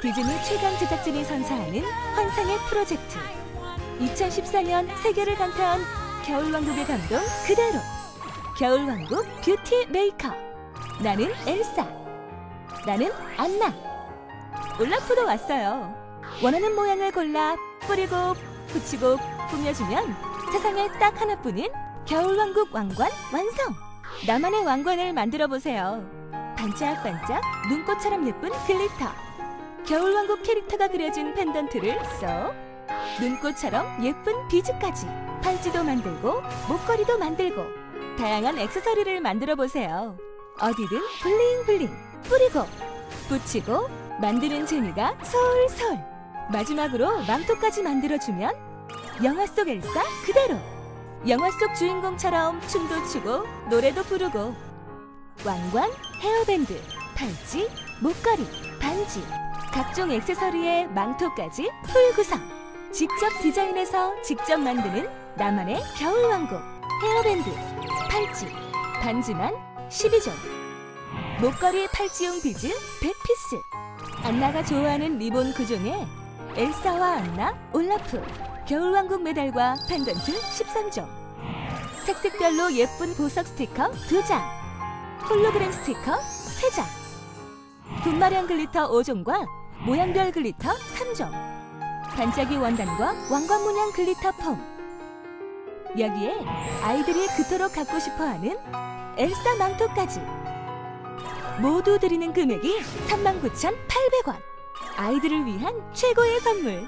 디즈니 최강 제작진이 선사하는 환상의 프로젝트. 2014년 세계를 강타한 겨울왕국의 감동 그대로. 겨울왕국 뷰티 메이커. 나는 엘사. 나는 안나. 올라프도 왔어요. 원하는 모양을 골라 뿌리고 붙이고 꾸며주면 세상에 딱 하나뿐인 겨울왕국 왕관 완성. 나만의 왕관을 만들어 보세요. 반짝반짝 눈꽃처럼 예쁜 글리터 겨울왕국 캐릭터가 그려진 펜던트를 써 눈꽃처럼 예쁜 비즈까지 팔찌도 만들고 목걸이도 만들고 다양한 액세서리를 만들어 보세요. 어디든 블링블링 뿌리고 붙이고 만드는 재미가 솔솔. 마지막으로 망토까지 만들어주면 영화 속 엘사 그대로. 영화 속 주인공처럼 춤도 추고 노래도 부르고. 왕관, 헤어밴드, 팔찌, 목걸이, 반지 각종 액세서리에 망토까지 풀 구성. 직접 디자인해서 직접 만드는 나만의 겨울 왕국. 헤어밴드, 팔찌, 반지만 12종. 목걸이 팔찌용 비즈 100피스. 안나가 좋아하는 리본 9종에 엘사와 안나, 올라프 겨울왕국 메달과 펜던트 13종. 색색별로 예쁜 보석 스티커 2장. 홀로그램 스티커 3장. 분마량 글리터 5종과 모양별 글리터 3종. 반짝이 원단과 왕관 문양 글리터 폼 여기에 아이들이 그토록 갖고 싶어하는 엘사 망토까지. 모두 드리는 금액이 39,800원. 아이들을 위한 최고의 선물.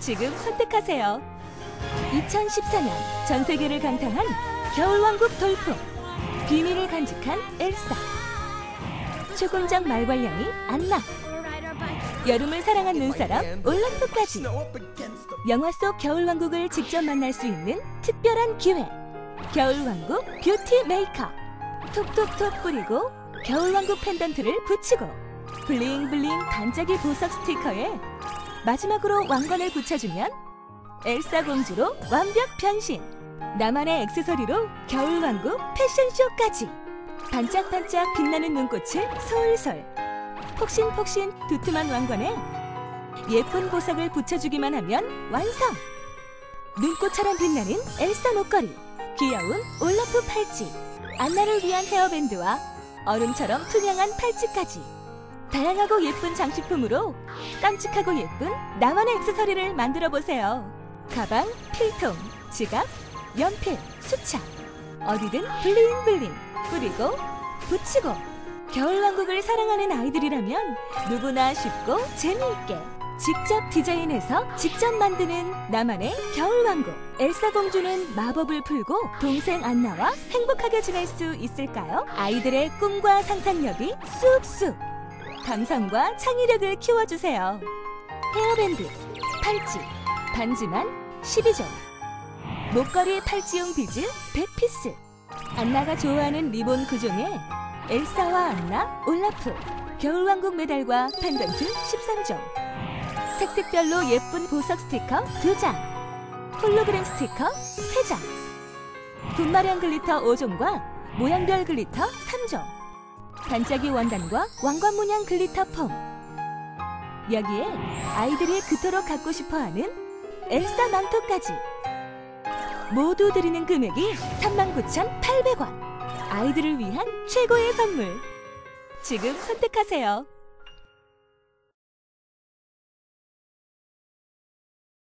지금 선택하세요. 2014년 전 세계를 강타한 겨울왕국 돌풍. 비밀을 간직한 엘사. 초공장 말괄량이 안나 여름을 사랑한 눈사람 올라프까지. 영화 속 겨울왕국을 직접 만날 수 있는 특별한 기회. 겨울왕국 뷰티 메이커 톡톡톡 뿌리고 겨울왕국 펜던트를 붙이고 블링블링 반짝이 보석 스티커에 마지막으로 왕관을 붙여주면 엘사 공주로 완벽 변신. 나만의 액세서리로 겨울왕국 패션쇼까지. 반짝반짝 빛나는 눈꽃을 솔솔 폭신폭신 두툼한 왕관에 예쁜 보석을 붙여주기만 하면 완성! 눈꽃처럼 빛나는 엘사 목걸이, 귀여운 올라프 팔찌, 안나를 위한 헤어밴드와 얼음처럼 투명한 팔찌까지 다양하고 예쁜 장식품으로 깜찍하고 예쁜 나만의 액세서리를 만들어 보세요. 가방, 필통, 지갑, 연필, 수첩 어디든 블링블링 뿌리고 붙이고 겨울왕국을 사랑하는 아이들이라면 누구나 쉽고 재미있게 직접 디자인해서 직접 만드는 나만의 겨울왕국. 엘사 공주는 마법을 풀고 동생 안나와 행복하게 지낼 수 있을까요? 아이들의 꿈과 상상력이 쑥쑥. 감성과 창의력을 키워주세요. 헤어밴드, 팔찌, 반지만 12종. 목걸이 팔찌용 비즈 100피스. 안나가 좋아하는 리본 9종에 엘사와 안나, 올라프 겨울왕국 메달과 펜던트 13종 색색별로 예쁜 보석 스티커 2장. 홀로그램 스티커 3장. 분마량 글리터 5종과 모양별 글리터 3종. 반짝이 원단과 왕관 문양 글리터 폼. 여기에 아이들이 그토록 갖고 싶어하는 엘사 망토까지. 모두 드리는 금액이 39,800원 아이들을 위한 최고의 선물. 지금 선택하세요